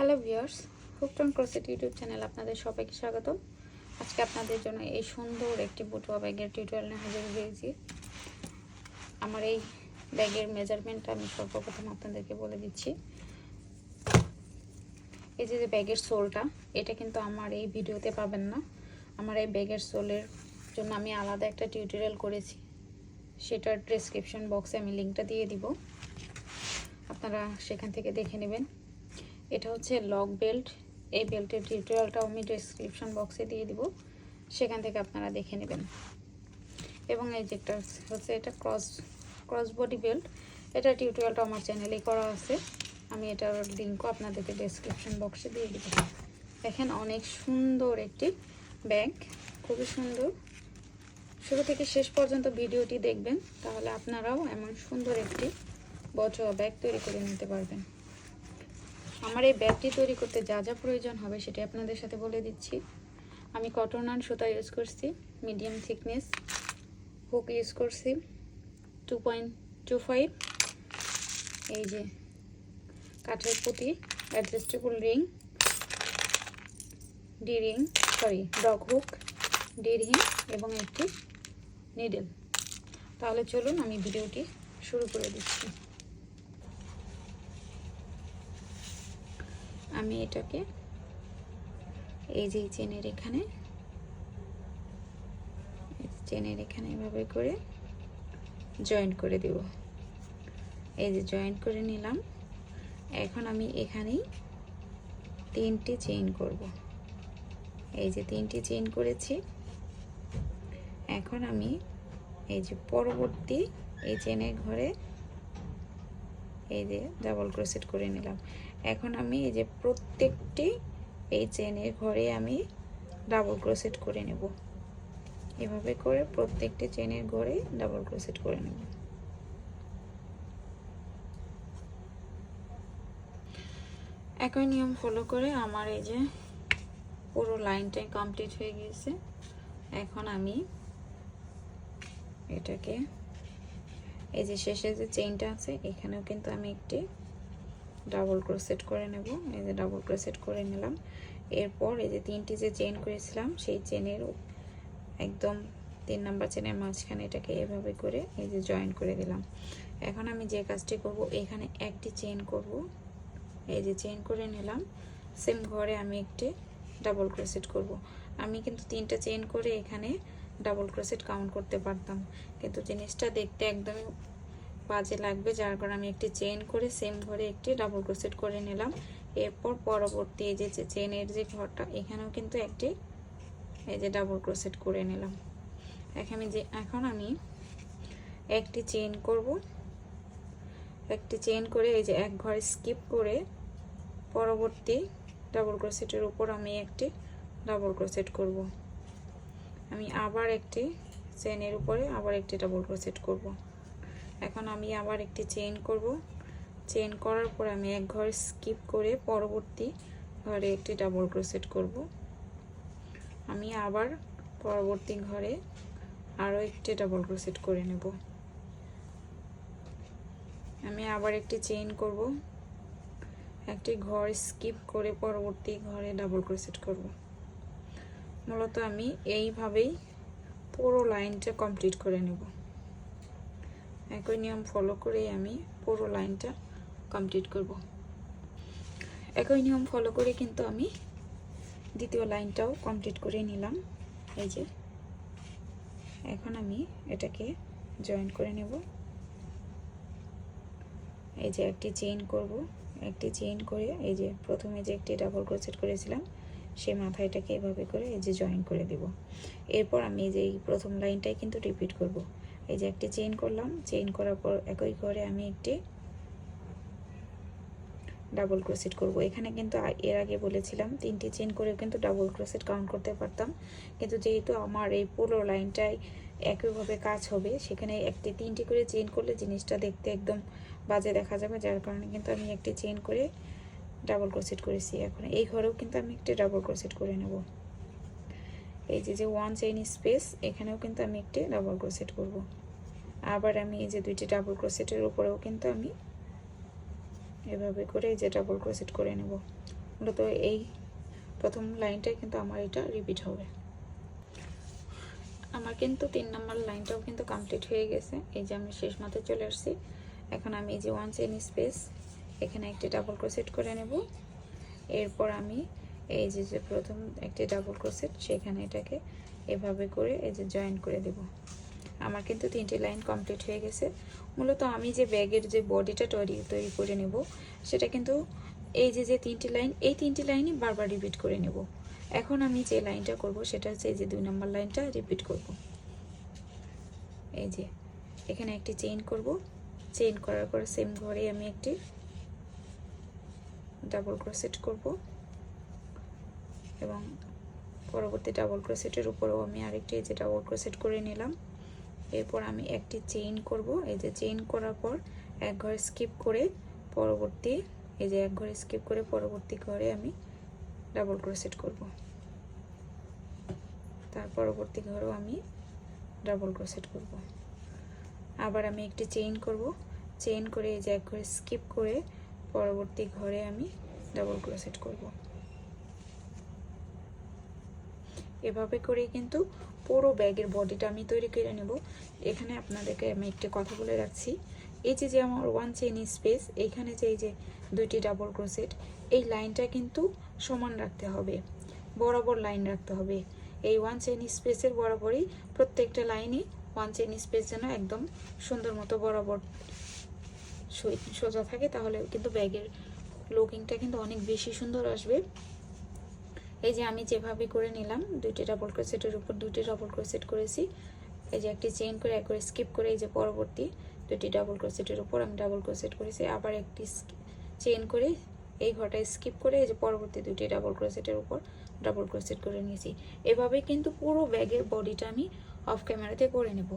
Hello viewers হুকটন crochet YouTube channel আপনাদের সবাইকে স্বাগত আজকে আপনাদের জন্য এই সুন্দর একটি বুটুয়া ব্যাগের টিউটোরিয়াল নিয়ে হাজির হয়েছি। আমার এই ব্যাগের মেজারমেন্টটা আমি সর্বপ্রথম আপনাদেরকে বলে দিচ্ছি। এই যে যে ব্যাগের সোলটা এটা কিন্তু আমার এই ভিডিওতে পাবেন না। আমার এই ব্যাগের সোলের জন্য আমি আলাদা একটা টিউটোরিয়াল করেছি। সেটার ডেসক্রিপশন বক্সে আমি লিঙ্কটা দিয়ে দিব। আপনারা সেখান থেকে দেখে নেবেন। এটা হচ্ছে লক বেল্ট এই বেল্টের টিউটোরিয়ালটাও আমি ডেসক্রিপশন বক্সে দিয়ে দিব। সেখান থেকে আপনারা দেখে নেবেন। এবং এই যে একটা হচ্ছে এটা ক্রস ক্রস বডি বেল্ট এটা টিউটোরিয়ালটা আমার চ্যানেলেই করা আছে। আমি এটার লিঙ্কও আপনাদেরকে ডেসক্রিপশন বক্সে দিয়ে দিব। দেখেন অনেক সুন্দর একটি ব্যাগ খুবই সুন্দর। শুরু থেকে শেষ পর্যন্ত ভিডিওটি দেখবেন। তাহলে আপনারাও এমন সুন্দর একটি বচোয়া ব্যাগ তৈরি করে নিতে পারবেন। আমার এই ব্যাগটি তৈরি করতে যা যা প্রয়োজন হবে সেটি আপনাদের সাথে বলে দিচ্ছি। আমি কটন আন সুতা ইউজ করছি মিডিয়াম থিকনেস হুক ইউজ করছি টু পয়েন্ট টু ফাইভ এই যে কাঠের পুঁতি adjustable ring D ring sorry dog hook D ring এবং একটি নিডেল তাহলে চলুন আমি ভিডিওটি শুরু করে দিচ্ছি। আমি এটাকে এই যে চেনের এখানে চেনের এখানে এভাবে করে জয়েন্ট করে দেব। এই যে জয়েন্ট করে নিলাম। এখন আমি এখানেই তিনটি চেইন করব। এই যে তিনটি চেইন করেছি। এখন আমি এই যে পরবর্তী এই চেনের ঘরে এই যে ডাবল ক্রোসেট করে নিলাম। এখন আমি এই যে প্রত্যেকটি এই চেনের ঘরে আমি ডাবল ক্রোসেট করে নেব। এভাবে করে প্রত্যেকটি চেনের ঘরে ডাবল ক্রোসেট করে নেব। একই নিয়ম ফলো করে আমার এই যে পুরো লাইনটাই কমপ্লিট হয়ে গিয়েছে। এখন আমি এটাকে, এই যে শেষে যে চেইনটা আছে, এখানেও কিন্তু আমি একটি ডাবল ক্রোসেট করে নেব। এই যে ডাবল ক্রোসেট করে নিলাম। এরপর এই যে তিনটি যে চেন করেছিলাম, সেই চেনের একদম তিন নাম্বার চেনের মাঝখানে এটাকে এভাবে করে এই যে জয়েন করে দিলাম। এখন আমি যে কাজটি করব, এখানে একটি চেন করব। এই যে চেন করে নিলাম। সেম ঘরে আমি একটি ডাবল ক্রোসেট করব। আমি কিন্তু তিনটা চেন করে এখানে ডাবল ক্রোসেট কাউন্ট করতে পারতাম। কিন্তু জিনিসটা দেখতে একদমই বাজে লাগবে, যার কারণে আমি একটি চেন করে সেম ঘরে একটি ডাবল ক্রোসেট করে নিলাম। এরপর পরবর্তী এই যে চেনের যে ঘরটা, এখানেও কিন্তু একটি এই যে ডাবল ক্রোসেট করে নিলাম। এখানে যে এখন আমি একটি চেন করব। একটি চেন করে এই যে এক ঘরে স্কিপ করে পরবর্তী ডাবল ক্রোসেটের উপর আমি একটি ডাবল ক্রোসেট করব। আমি আবার একটি চেনের উপরে আবার একটি ডাবল ক্রোসেট করব। এখন আমি আবার একটি চেইন করব। চেইন করার পর আমি এক ঘর স্কিপ করে পরবর্তী ঘরে একটি ডাবল ক্রোসেট করব। আমি আবার পরবর্তী ঘরে আরও একটি ডাবল ক্রোসেট করে নেব। আমি আবার একটি চেইন করব। একটি ঘর স্কিপ করে পরবর্তী ঘরে ডাবল ক্রোসেট করব। মূলত আমি এইভাবেই পুরো লাইনটা কমপ্লিট করে নেব। একই নিয়ম ফলো করে আমি পুরো লাইনটা কমপ্লিট করব। একই নিয়ম ফলো করে কিন্তু আমি দ্বিতীয় লাইনটাও কমপ্লিট করে নিলাম। এই যে, এখন আমি এটাকে জয়েন করে নেব। এই যে একটি চেইন করব। একটি চেইন করে এই যে প্রথমে যে একটি ডাবল ক্রোসেট করেছিলাম সেই মাথায়টাকে এভাবে করে এই যে জয়েন করে দেব। এরপর আমি এই যে এই প্রথম লাইনটাই কিন্তু রিপিট করব। এই যে একটি চেইন করলাম চেইন করার পর একই করে আমি একটি ডাবল ক্রোসেট করব। এখানে কিন্তু এর আগে বলেছিলাম তিনটি চেইন করে কিন্তু ডাবল ক্রোসেট কাউন্ট করতে পারতাম। কিন্তু যেহেতু আমার এই পুরো লাইনটাই একইভাবে কাজ হবে, সেখানে একটি তিনটি করে চেইন করলে জিনিসটা দেখতে একদম বাজে দেখা যাবে। যার কারণে কিন্তু আমি একটি চেইন করে ডাবল ক্রোসেট করেছি। এখন এই ঘরেও কিন্তু আমি একটি ডাবল ক্রোসেট করে নেব। এই যে যে ওয়ান চেইন স্পেস এখানেও কিন্তু আমি একটি ডাবল ক্রোসেট করব। আবার আমি এই যে দুইটি ডাবল ক্রোসেটের উপরেও কিন্তু আমি এভাবে করে এই যে ডাবল ক্রোসেট করে নেব। মূলত এই প্রথম লাইনটাই কিন্তু আমার এটা রিপিট হবে। আমার কিন্তু তিন নম্বর লাইনটাও কিন্তু কমপ্লিট হয়ে গেছে। এই যে আমি শেষ মাথায় চলে আসছি। এখন আমি এই যে ওয়ান চেন স্পেস এখানে একটি ডাবল ক্রোসেট করে নেব। এরপর আমি এই যে যে প্রথম একটি ডাবল ক্রোসেট সেখানে এটাকে এভাবে করে এই যে জয়েন করে দেব। আমার কিন্তু তিনটি লাইন কমপ্লিট হয়ে গেছে। মূলত আমি যে ব্যাগের যে বডিটা তৈরি তৈরি করে নেব, সেটা কিন্তু এই যে যে তিনটি লাইন এই তিনটি লাইনই বারবার রিপিট করে নেব। এখন আমি যে লাইনটা করব, সেটা হচ্ছে এই যে দুই নম্বর লাইনটা রিপিট করব। এই যে, এখানে একটি চেইন করব। চেইন করার পর সেম ঘরে আমি একটি ডাবল ক্রোসেট করব। এবং পরবর্তী ডাবল ক্রোসেটের উপরেও আমি আরেকটি এই যে ডাবল ক্রোসেট করে নিলাম। এরপর আমি একটি চেইন করব। এই যে চেইন করার পর এক ঘরে স্কিপ করে পরবর্তী, এই যে এক ঘরে স্কিপ করে পরবর্তী ঘরে আমি ডাবল ক্রোসেট করব। তার পরবর্তী ঘরেও আমি ডাবল ক্রোসেট করব। আবার আমি একটি চেইন করব। চেইন করে এই যে এক ঘরে স্কিপ করে পরবর্তী ঘরে আমি ডাবল ক্রোসেট করব। এভাবে করে কিন্তু পুরো ব্যাগের বডিটা আমি তৈরি করে নেব। এখানে আপনাদেরকে আমি একটি কথা বলে রাখছি। এই যে যে আমার ওয়ান চেইন স্পেস এইখানে যে, এই যে দুইটি ডাবল ক্রোসেট এই লাইনটা কিন্তু সমান রাখতে হবে। বরাবর লাইন রাখতে হবে। এই ওয়ান চেইন স্পেসের বরাবরই প্রত্যেকটা লাইনই ওয়ান চেইন স্পেস যেন একদম সুন্দর মতো বরাবর সোজা থাকে, তাহলে কিন্তু ব্যাগের লুকিংটা কিন্তু অনেক বেশি সুন্দর আসবে। এই যে আমি যেভাবে করে নিলাম, দুইটি ডাবল ক্রোসেটের উপর দুইটি ডাবল ক্রোসেট করেছি। এই যে একটি চেইন করে একবারে স্কিপ করে এই যে পরবর্তী দুটি ডাবল ক্রোসেটের উপর আমি ডাবল ক্রোসেট করেছি। আবার একটি চেইন করে এই ঘরটা স্কিপ করে এই যে পরবর্তী দুটি ডাবল ক্রোসেটের উপর ডাবল ক্রোসেট করে নিয়েছি। এভাবে কিন্তু পুরো ব্যাগের বডিটা আমি অফ ক্যামেরাতে করে নেব।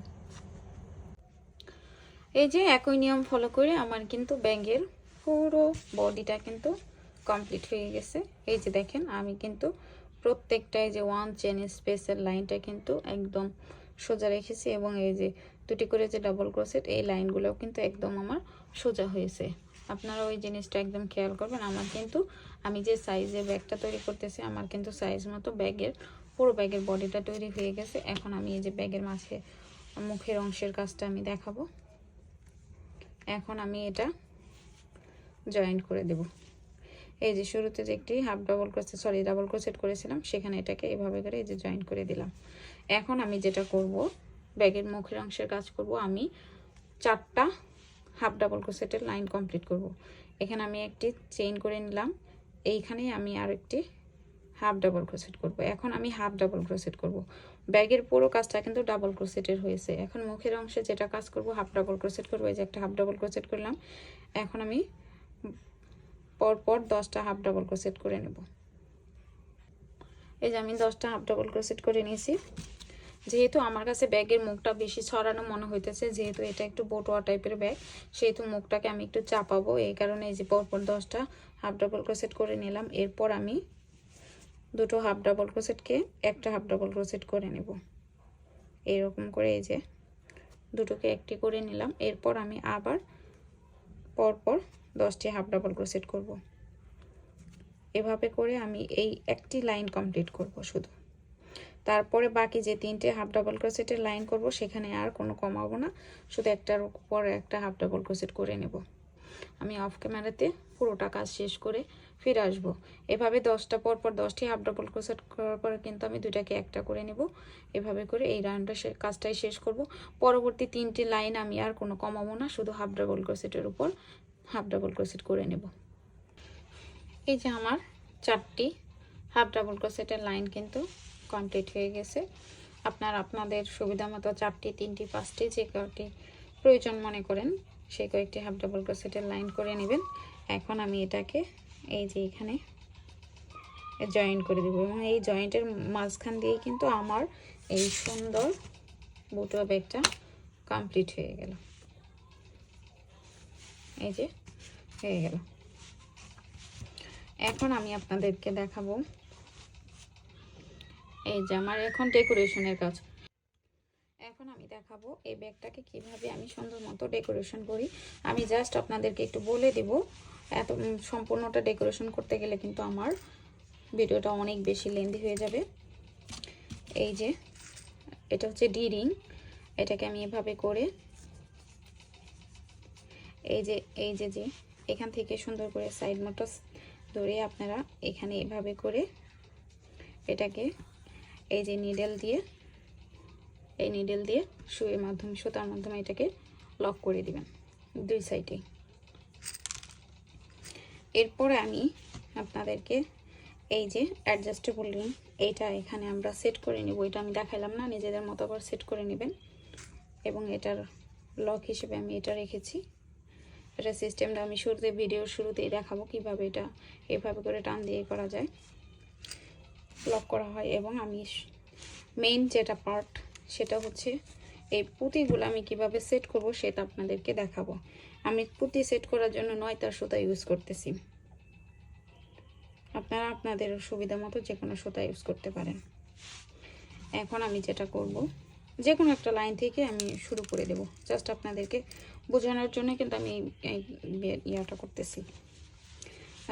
এই যে একই নিয়ম ফলো করে আমার কিন্তু ব্যাগের পুরো বডিটা কিন্তু কমপ্লিট হয়ে গেছে। এই যে দেখেন, আমি কিন্তু প্রত্যেকটাই যে ওয়ান চেন স্পেসের লাইনটা কিন্তু একদম সোজা রেখেছি এবং এই যে দুটি করে যে ডাবল ক্রোসেট এই লাইনগুলোও কিন্তু একদম আমার সোজা হয়েছে। আপনারা ওই জিনিসটা একদম খেয়াল করবেন, আমার কিন্তু, আমি যে সাইজে ব্যাগটা তৈরি করতেছি, আমার কিন্তু সাইজ মতো ব্যাগের পুরো ব্যাগের বডিটা তৈরি হয়ে গেছে। এখন আমি এই যে ব্যাগের মাঝে, মুখের অংশের কাজটা আমি দেখাবো। এখন আমি এটা জয়েন করে দেব। এই যে শুরুতে যে একটি half double crochet sorry double crochet করেছিলাম, সেখানে এটাকে এভাবে করে এই যে জয়েন করে দিলাম। এখন আমি যেটা করব, ব্যাগের মুখের অংশের কাজ করব, আমি চারটা হাফ ডাবল ক্রোসেটের লাইন কমপ্লিট করব। এখানে আমি একটি চেইন করে নিলাম এইখানে আমি আরেকটি হাফ ডাবল ক্রোসেট করব। এখন আমি হাফ ডাবল ক্রোসেট করব। ব্যাগের পুরো কাজটা কিন্তু ডাবল ক্রোসেটের হয়েছে। এখন মুখের অংশে যেটা কাজ করব হাফ ডাবল ক্রোসেট করব, এই যে একটা হাফ ডাবল ক্রোসেট করলাম। এখন আমি পরপর দশটা হাফ ডাবল ক্রোসেট করে নেব। এই যে আমি দশটা হাফ ডাবল ক্রোসেট করে নিয়েছি। যেহেতু আমার কাছে ব্যাগের মুখটা বেশি ছড়ানো মনে হইতেছে, যেহেতু এটা একটু বটোয়া টাইপের ব্যাগ সেহেতু মুখটাকে আমি একটু চাপাবো। এই কারণে এই যে পরপর দশটা হাফ ডাবল ক্রোসেট করে নিলাম। এরপর আমি দুটো হাফ ডাবল ক্রোসেটকে একটা হাফ ডাবল ক্রোসেট করে নেব। এরকম করে এই যে দুটোকে একটি করে নিলাম। এরপর আমি আবার পরপর দশটি হাফ ডাবল ক্রোসেট করব। এভাবে করে আমি এই একটি লাইন কমপ্লিট করব শুধু। তারপরে বাকি যে তিনটে হাফ ডাবল ক্রোসেটের লাইন করব, সেখানে আর কোনো কমাবো না। শুধু একটার উপর একটা হাফ ডাবল ক্রোসেট করে নেব। আমি অফ ক্যামেরাতে পুরোটা কাজ শেষ করে ফিরে আসব। এভাবে দশটা পর পর দশটি হাফ ডাবল ক্রোসেট করার পরে কিন্তু আমি দুইটাকে একটা করে নেব। এভাবে করে এই রাউন্ডটা কাজটাই শেষ করব। পরবর্তী তিনটি লাইন আমি আর কোনো কমাবো না, শুধু হাফ ডাবল ক্রোসেটের উপর হাফ ডাবল ক্রোসেট করে নেব। এই যে আমার চারটি হাফ ডাবল ক্রোসেটের লাইন কিন্তু কমপ্লিট হয়ে গেছে। আপনার আপনাদের সুবিধা মতো চারটি, তিনটি, পাঁচটি যে কয়টি প্রয়োজন মনে করেন সেই কয়েকটি হাফ ডাবল ক্রোসেটের লাইন করে নেবেন। এখন আমি এটাকে এই যে এখানে জয়েন করে দেবো এবং এই জয়েন্টের মাঝখান দিয়েই কিন্তু আমার এই সুন্দর বুটুয়া ব্যাগটা কমপ্লিট হয়ে গেল। এই যে হয়ে গেল এখন আমি আপনাদেরকে দেখাবো। এই যে আমার এখন ডেকোরেশনের কাজ। এখন আমি দেখাবো এই ব্যাগটাকে কীভাবে আমি সুন্দর মতো ডেকোরেশন করি। আমি জাস্ট আপনাদেরকে একটু বলে দেব, এত সম্পূর্ণটা ডেকোরেশন করতে গেলে কিন্তু আমার ভিডিওটা অনেক বেশি লেন্দি হয়ে যাবে। এই যে, এটা হচ্ছে ডি রিং। এটাকে আমি এভাবে করে, এই যে এই যে যে এখান থেকে সুন্দর করে সাইড মতো ধরে আপনারা এখানে এভাবে করে এটাকে এই যে নিডেল দিয়ে, এই নিডেল দিয়ে শুয়ের মাধ্যমে, সুতার মাধ্যমে এটাকে লক করে দিবেন দুই সাইডে এরপরে আমি আপনাদেরকে এই যে অ্যাডজাস্টেবল রিং এইটা এখানে আমরা সেট করে নিব। এটা আমি দেখাইলাম না, নিজেদের মতো করে সেট করে নেবেন। এবং এটার লক হিসেবে আমি এটা রেখেছি। এটা সিস্টেমটা আমি শুরুতে ভিডিওর শুরুতেই দেখাবো কীভাবে এটা এভাবে করে টান দিয়ে করা যায়। লক করা হয় এবং আমি মেইন যেটা পার্ট সেটা হচ্ছে এই পুঁতিগুলো আমি কীভাবে সেট করব সেটা আপনাদেরকে দেখাবো। আমি পুঁতি সেট করার জন্য নয় তার সুতা ইউজ করতেছি। আপনারা আপনাদের সুবিধা মতো যে কোনো সুতা ইউজ করতে পারেন। এখন আমি যেটা করব যে কোনো একটা লাইন থেকে আমি শুরু করে দেব। জাস্ট আপনাদেরকে বোঝানোর জন্য কিন্তু আমি এই ইয়াটা করতেছি।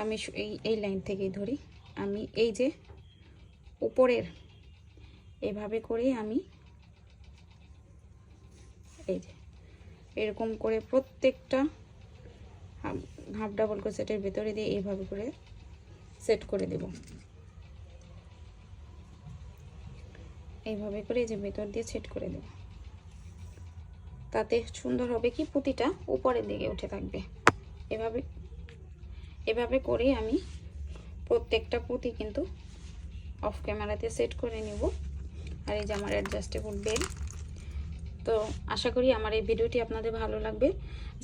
আমি এই এই লাইন থেকেই ধরি। আমি এই যে উপরের, এভাবে করেই আমি এই যে এরকম করে প্রত্যেকটা হাফ ডাবল ক্রোসেটের ভেতরে দিয়ে এইভাবে করে সেট করে দেব। এইভাবে করে যে ভেতর দিয়ে সেট করে দেব। তাতে সুন্দর হবে কি পুঁতিটা উপরের দিকে উঠে থাকবে। এভাবে এভাবে করে আমি প্রত্যেকটা পুঁতি কিন্তু অফ ক্যামেরাতে সেট করে নিব। আর এই যে আমার অ্যাডজাস্টেবল বেল তো আশা করি আমার এই ভিডিওটি আপনাদের ভালো লাগবে।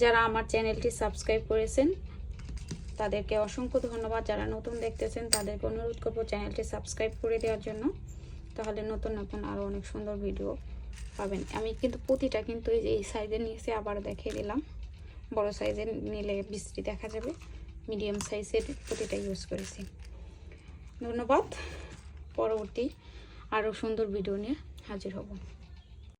যারা আমার চ্যানেলটি সাবস্ক্রাইব করেছেন, তাদেরকে অসংখ্য ধন্যবাদ। যারা নতুন দেখতেছেন, তাদেরকে অনুরোধ করব চ্যানেলটি সাবস্ক্রাইব করে দেওয়ার জন্য। তাহলে নতুন নতুন আরও অনেক সুন্দর ভিডিও পাবেন। আমি কিন্তু প্রতিটা কিন্তু এই সাইজের নিয়েছি আবার দেখে দিলাম। বড় সাইজের নিলে বিস্ত্রি দেখা যাবে। মিডিয়াম সাইজের প্রতিটা ইউজ করেছি। ধন্যবাদ। পরবর্তী আরও সুন্দর ভিডিও নিয়ে হাজির হব।